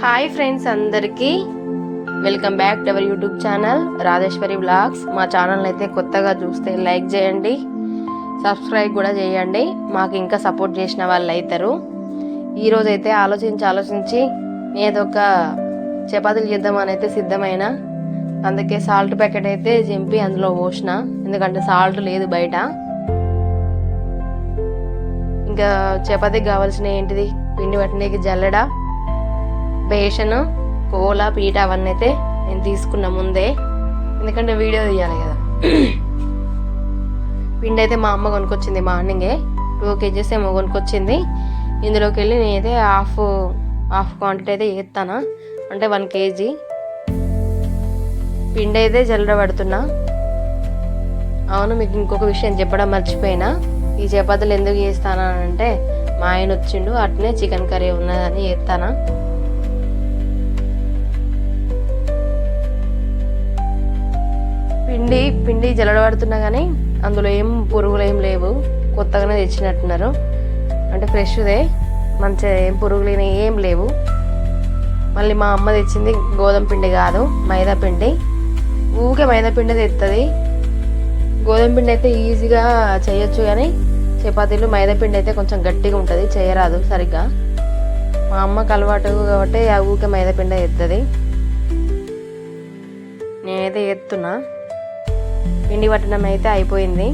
Hi friends అందరికీ welcome back to our YouTube channel Rajeshwari blogs మా channel అయితే కొత్తగా చూస్తే లైక్ చేయండి సబ్స్క్రైబ్ కూడా చేయండి. మాకు ఇంకా సపోర్ట్ చేసిన వాళ్ళు అవుతారు ఈరోజు అయితే ఆలోచించి ఆలోచించి నేదొక ఒక చపాతీలు చేద్దామని అయితే సిద్ధమైన. అందుకే సాల్ట్ ప్యాకెట్ అయితే చింపి అందులో పోసిన. ఎందుకంటే సాల్ట్ లేదు బయట. ఇంకా చపాతీకి కావాల్సిన ఏంటిది? పిండి పట్టడానికి జల్లెడ. బేషన్ కోల పీట అవన్నీ అయితే నేను తీసుకున్న ముందే. ఎందుకంటే వీడియో తీయాలి కదా. పిండి అయితే మా అమ్మ కొనుక్కొచ్చింది మార్నింగే టూ కేజీస్ ఏమో కొనుక్కొచ్చింది. ఇందులోకి వెళ్ళి నేనైతే హాఫ్ హాఫ్ క్వాంటిటీ అయితే చేస్తాను. అంటే వన్ కేజీ పిండి అయితే జల్లర పడుతున్నా. అవును మీకు ఇంకొక విషయం చెప్పడం మర్చిపోయినా. ఈ చపాతీలు ఎందుకు చేస్తానా అంటే మా ఆయన వచ్చిండు అట్నే చికెన్ కర్రీ ఉన్నదని చేస్తానా. పిండి పిండి జల్లడబడుతున్నా కానీ అందులో ఏం పురుగులు ఏం లేవు. కొత్తగానే తెచ్చినట్టున్నారు. అంటే ఫ్రెష్దే మంచిగా ఏం పురుగులు ఏం లేవు. మళ్ళీ మా అమ్మ తెచ్చింది గోధుమ పిండి కాదు మైదా పిండి. ఊకే మైదా పిండి తెస్తుంది గోధుమ పిండి అయితే ఈజీగా చేయొచ్చు కానీ చపాతీలు మైదా పిండి అయితే కొంచెం గట్టిగా ఉంటుంది చేయరాదు సరిగ్గా. మా అమ్మకు అలవాటు కాబట్టి ఆ ఊకే మైదా పిండి ఎత్తుంది నేనైతే ఎత్తున్నా. పిండి పట్టడం అయితే అయిపోయింది.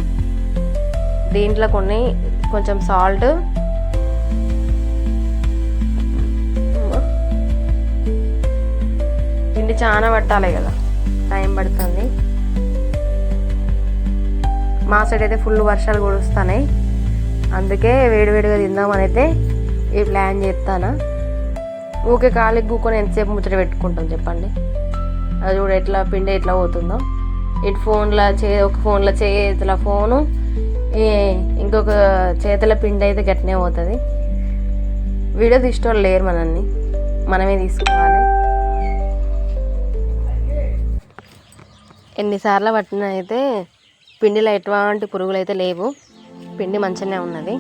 దీంట్లో కొన్ని కొంచెం సాల్ట్. పిండి చాలా పట్టాలి కదా టైం పడుతుంది. మా సైడ్ అయితే ఫుల్ వర్షాలు కురుస్తున్నాయి అందుకే వేడివేడిగా తిందామని అయితే ఈ ప్లాన్ చేస్తాను. ఊకే కాలికి కూకొని ఎంతసేపు ముచ్చట పెట్టుకుంటాం చెప్పండి. అది కూడా ఎట్లా పిండి ఎట్లా పోతుందో. ఇటు ఫోన్లో చే ఒక ఫోన్లో చేతుల ఫోను ఇంకొక చేతుల పిండి అయితే గట్టినే పోతుంది. వీడియో తీసుకోవాలి లేరు మనల్ని. మనమే తీసుకోవాలి. ఎన్నిసార్లు పట్టిన అయితే పిండిలో ఎటువంటి పురుగులు అయితే లేవు. పిండి మంచిగానే ఉన్నది.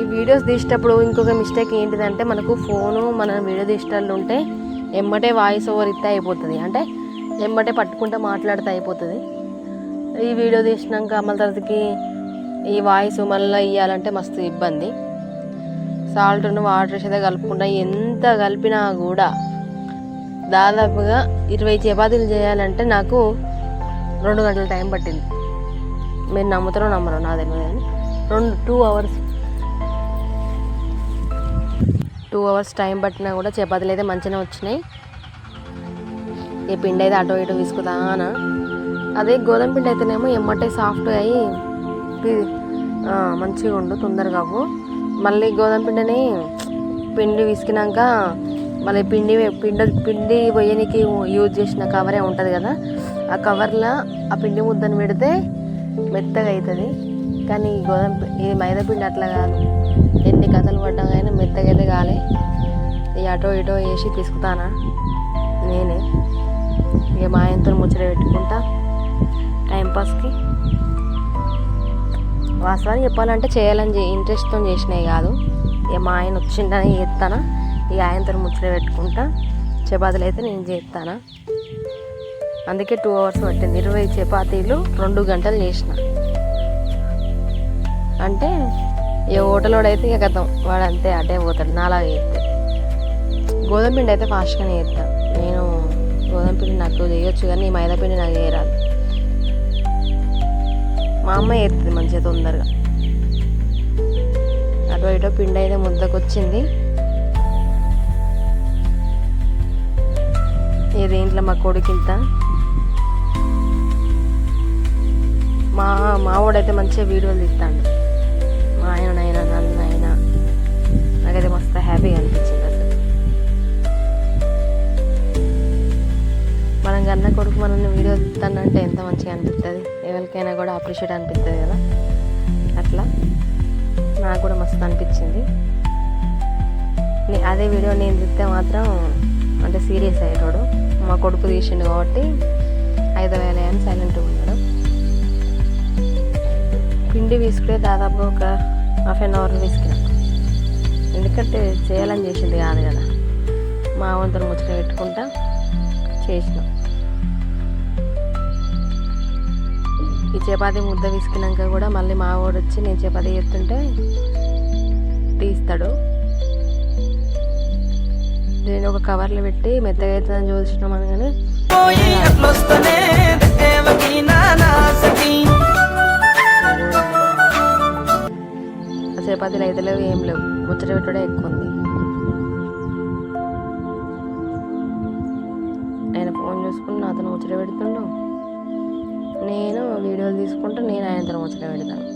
ఈ వీడియోస్ తీసేటప్పుడు ఇంకొక మిస్టేక్ ఏంటిదంటే మనకు ఫోను మన వీడియో తీసేటప్పుడు ఉంటే ఎమ్మటే వాయిస్ ఓవర్ ఇస్తే అయిపోతుంది. అంటే వెంబటే పట్టుకుంటే మాట్లాడితే అయిపోతుంది. ఈ వీడియో తీసినాక మళ్ళీ తర్వాతకి ఈ వాయిస్ మళ్ళీ ఇవ్వాలంటే మస్తు ఇబ్బంది. సాల్ట్ను వాటర్ చేత కలుపుకుంటా ఎంత కలిపినా కూడా దాదాపుగా ఇరవై చపాతీలు చేయాలంటే నాకు రెండు గంటల టైం పట్టింది. మీరు నమ్ముతారో నమ్మరో నా తెలియదు కానీ రెండు two hours two hours time పట్టినా కూడా చపాతీలు అయితే మంచిగా వచ్చినాయి. ఈ పిండి అయితే అటు ఇటు విసుకుతానా అదే గోధుమ పిండి అయితేనేమో ఎమ్మటే సాఫ్ట్ అయ్యి మంచిగా ఉండు తొందరగా అవ్వు. మళ్ళీ గోధుమ పిండిని పిండి విసికినాక మళ్ళీ పిండి పిండి పిండి పొయ్యనికి యూజ్ చేసిన కవరే ఉంటుంది కదా. ఆ కవర్లో ఆ పిండి ముద్దను పెడితే మెత్తగా అవుతుంది కానీ ఈ గోధుమ ఇది మైదా పిండి అట్లా కాదు. ఎన్ని కథలు పడ్డా కానీ మెత్తగా అయితే కాలే. ఈ అటో ఇటో వేసి పిసుకుతానా నేనే. ఇక మా ఆయనతో ముచ్చట పెట్టుకుంటా. టైంపాస్కి వాస్తవాన్ని చెప్పాలంటే చేయాలని ఇంట్రెస్ట్తో చేసినవి కాదు. ఇక మా ఆయన వచ్చిండని చేస్తానా ఇక ఆయనతో ముచ్చట పెట్టుకుంటా. చపాతీలు అయితే నేను చేస్తానా అందుకే టూ అవర్స్ పట్టింది. ఇరవై చపాతీలు రెండు గంటలు చేసిన. అంటే ఏ హోటల్ అయితే ఇక గతం. వాడు అంతే అటే పోతాడు. నాలాగా చేస్తాడు గోధుమ పిండి అయితే ఫాస్ట్గానే చేస్తాను గోధుమ పిండి నాకు చేయొచ్చు కానీ ఈ మైదా పిండి నాకు చేయరాదు మా అమ్మ చేస్తుంది మంచిగా తొందరగా. అటు ఇటో పిండి అయితే ముద్దకు వచ్చింది ఈ మా కొడుకింత మా మావాడైతే మంచిగా వీడియోలు తీస్తాడు. మా ఆయన నైనా నన్ను అయినా నాకైతే మస్తు హ్యాపీగా అనిపిస్తుంది. మనం అన్న కొడుకు మనల్ని వీడియో తీస్తానంటే ఎంత మంచిగా అనిపిస్తుంది ఎవరికైనా కూడా అప్రిషియేట్ అనిపిస్తుంది కదా? అట్లా నాకు కూడా మస్తు అనిపించింది. అదే వీడియో నేను తీస్తే మాత్రం అంటే సీరియస్ అయ్యేటోడు. మా కొడుకు తీసిండు కాబట్టి ఐదు వేల అని సైలెంట్గా ఉన్నాడు. పిండి తీసుకునే దాదాపు ఒక హాఫ్ అన్ అవర్ వీసుకున్నాం ఎందుకంటే చేయాలని చేసింది కాదు కదా. మా వంతులు ముచ్చట పెట్టుకుంటా చేసినాం. ఈ చపాతి ముద్ద విసికినాక కూడా మళ్ళీ మా వాడు వచ్చి నేను చపాతి చేస్తుంటే తీస్తాడు నేను ఒక కవర్లో పెట్టి మెత్తగా అవుతుందని చూసినాం అనగానే చపాతీలు అయితే లేవు ఏం లేవు. ముచ్చట పెట్టుడే ఎక్కువ ఉంది. సంవత్సరం ఆయనతో బయటైతే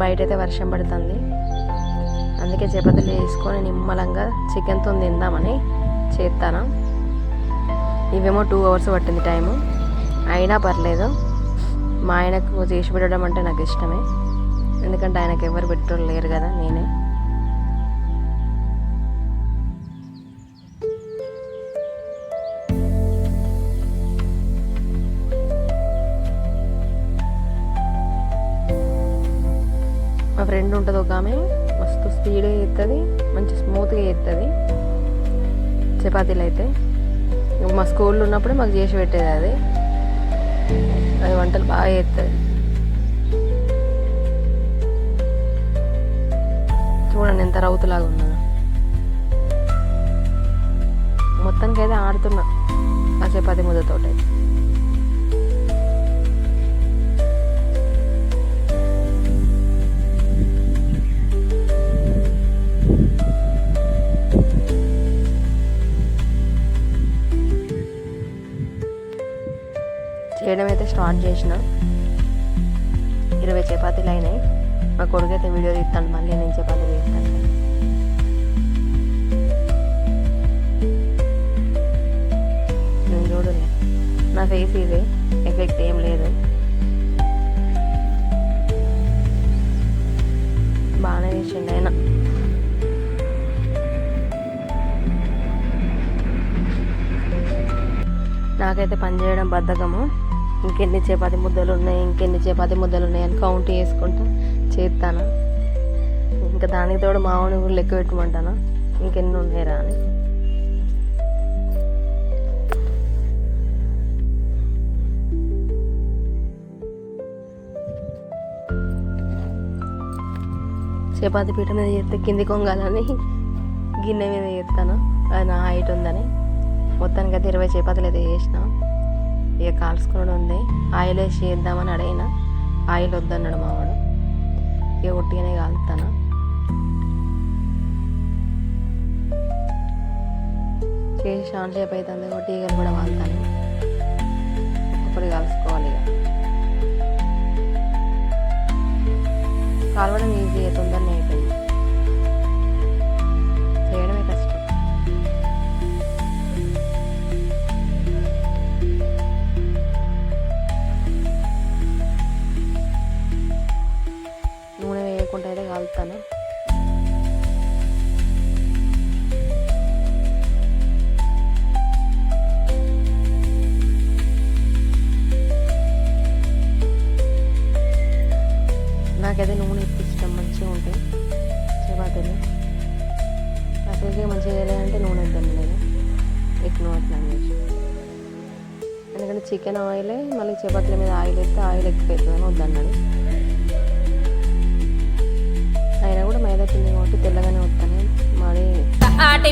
బయట అయితే వర్షం పడుతుంది. అందుకే చపాతీలు వేసుకొని నిమ్మలంగా చికెన్తో తిందామని చేస్తాను ఇవేమో టూ అవర్స్ పట్టింది టైము అయినా పర్లేదు. మా ఆయనకు చేసి పెట్టడం అంటే నాకు ఇష్టమే. ఎందుకంటే ఆయనకు ఎవరు పెట్టడం లేరు కదా నేనే ఫ్రెండ్ ఉంటుంది ఒక ఆమె. మస్తు స్పీడ్గా చేస్తుంది మంచి స్మూత్గా చేస్తుంది చపాతీలు అయితే మా స్కూల్లో ఉన్నప్పుడు మాకు చేసి పెట్టేది అది. అది వంటలు బాగా చేస్తుంది చూడండి ఎంత రౌతులాగా ఉన్నా మొత్తానికి అయితే ఆడుతున్నా ఆ చపాతీ ముద్దతోటి స్టార్ట్ చేసిన. ఇరవై చపాతీలు అయినాయి. మా కొడుకు అయితే వీడియో తీస్తాను మళ్ళీ నేను చపాతీ తీస్తాను నేను చూడలే. నా ఫేస్ ఇదే. ఎఫెక్ట్ ఏం లేదు. బాగానే చేసిండు ఆయన. నాకైతే పని చేయడం బద్ధకము. ఇంకెన్ని చపాతి ముద్దలు ఉన్నాయి ఇంకెన్ని చపాతి ముద్దలు ఉన్నాయి అని కౌంట్ చేసుకుంటా చేస్తాను ఇంకా దానికి తోడు మామూలు కూడా లెక్క పెట్టమంటాను ఇంకెన్ని ఉన్నాయిరా అని. చపాతి పీట మీద చేస్తే కింది కొంగాలని గిన్నె మీద చేస్తాను అది నా హైట్ ఉందని. మొత్తానికి అయితే ఇరవై చపాతీలు అయితే చేసిన. ఇక కాల్చుకుని ఉంది ఆయిల్ వేసి చేద్దామని అడిగిన ఆయిల్ వద్దన్నాడు మావాడు. ఇక ఒట్టిగానే కాలుతాను? చేసి షాన్ షేప్ అవుతుంది కాబట్టి ఈగలు కూడా వాళ్తాను ఒకరు కలుసుకో ఎందుకంటే చికెన్ ఆయిలే మళ్ళీ చపాతీల మీద ఆయిల్ వేస్తే ఆయిల్ ఎక్కువ అవుతుందని వద్దన్నాడు. అయినా కూడా మైదా పిండి కాబట్టి తెల్లగానే వస్తాను. మరి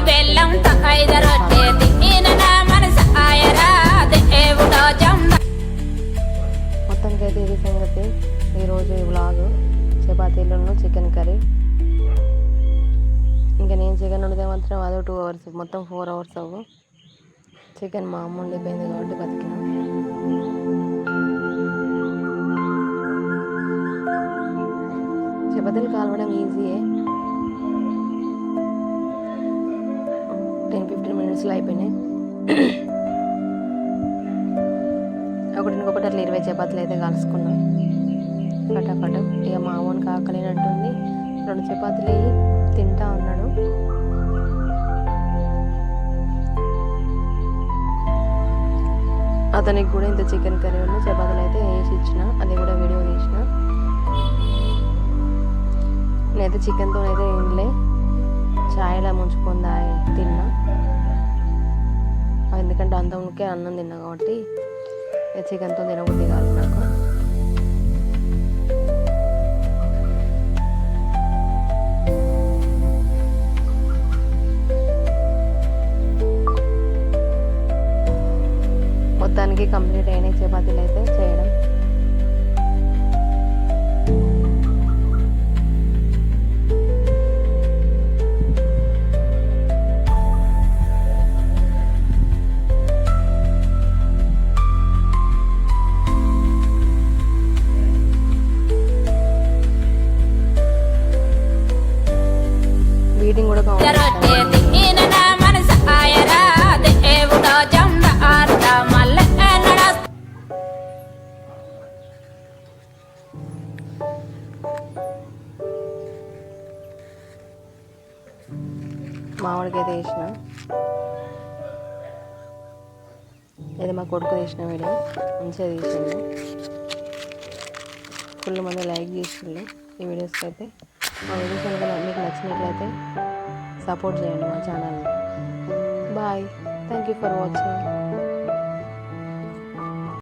బెల్లం జమ్మ మొత్తానికి అయితే ఇది సంగతి. ఈరోజు ఈ వ్లాగ్ చపాతీలను చికెన్ కర్రీ. ఇంకా నేను చికెన్ వండితే మాత్రం అదో టూ అవర్స్ మొత్తం ఫోర్ అవర్స్ అవ్వు. చికెన్ మా అమ్మ ఉండిపోయింది కాబట్టి బతికినా. చపాతీలు కాలవడం ఈజీయే టెన్ ఫిఫ్టీన్ మినిట్స్లో అయిపోయినాయి. ఒకటి ఇంకొకటి అట్లా ఇరవై చపాతీలు అయితే కలుసుకున్నాం పటాపట ఇక మామూలు కాకలేనట్టుంది రెండు చపాతీలు తింటా ఉన్నాడు అతనికి కూడా ఇంత చికెన్ కర్రీ ఉంది. చపాతీలు అయితే వేసి ఇచ్చిన. అది కూడా వీడియో తీసిన. నేనైతే చికెన్తో అయితే ఏంలే ఛాయ్లా ముంచుకుందా తిన్నా. ఎందుకంటే అంత ఉనికే అన్నం తిన్నా కాబట్టి చికెన్తో తినబుద్ధి కాదు. మొత్తానికి కంప్లీట్ అయినాయి. చపాతీలు అయితే చేయడం మామిడికాయ తీసిన. ఇది మా కొడుకు తీసిన వీడియో. మంచిగా తీసిండు. ఫుల్ మంది లైక్ చేసిండు ఈ వీడియోస్కి అయితే. మా వీడియోస్ కనుక మీకు నచ్చినట్లయితే సపోర్ట్ చేయండి మా ఛానల్ని. Bye. Thank you for watching